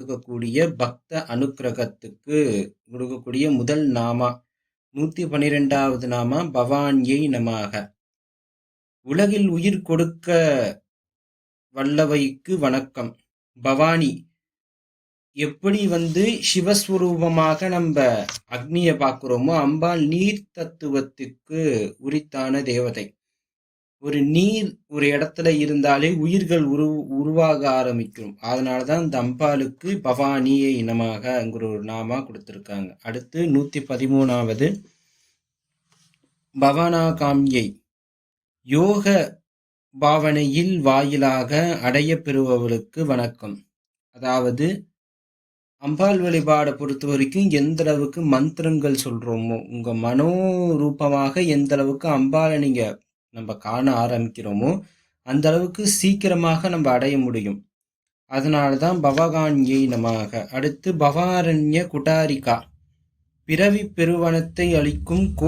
கொடுக்கக்கூடிய பக்த அனுக்கிரகத்துக்கு கொடுக்கக்கூடிய முதல் நாமா. நூத்தி பன்னிரெண்டாவது நாமா பவானியை நமாக. உலகில் உயிர் கொடுக்க வல்லவைக்கு வணக்கம். பவானி எப்படி வந்து சிவஸ்வரூபமாக நம்ம அக்னியை பார்க்குறோமோ அம்பாள் நீர் தத்துவத்துக்கு உரித்தான தேவதை. ஒரு நீர் ஒரு இடத்துல இருந்தாலே உயிர்கள் உரு உருவாக ஆரம்பிக்கும். அதனாலதான் இந்த அம்பாளுக்கு பவானியை இனமாகங்கிற ஒரு நாமா கொடுத்துருக்காங்க. அடுத்து நூற்றி பதிமூணாவது பவானாகாமியை யோக பாவனையில் வாயிலாக அடைய பெறுபவர்களுக்கு வணக்கம். அதாவது அம்பாள் வழிபாடை பொறுத்த வரைக்கும் எந்த அளவுக்கு மந்திரங்கள் உங்கள் மனோ ரூபமாக எந்த அளவுக்கு அம்பாளை நீங்கள் நம்ம காண ஆரம்பிக்கிறோமோ அந்த அளவுக்கு சீக்கிரமாக நம்ம அடைய முடியும். அதனால தான் பவகான்யை நமாக. அடுத்து பவாரண்ய குட்டாரிகா பிறவி பெருவனத்தை அளிக்கும்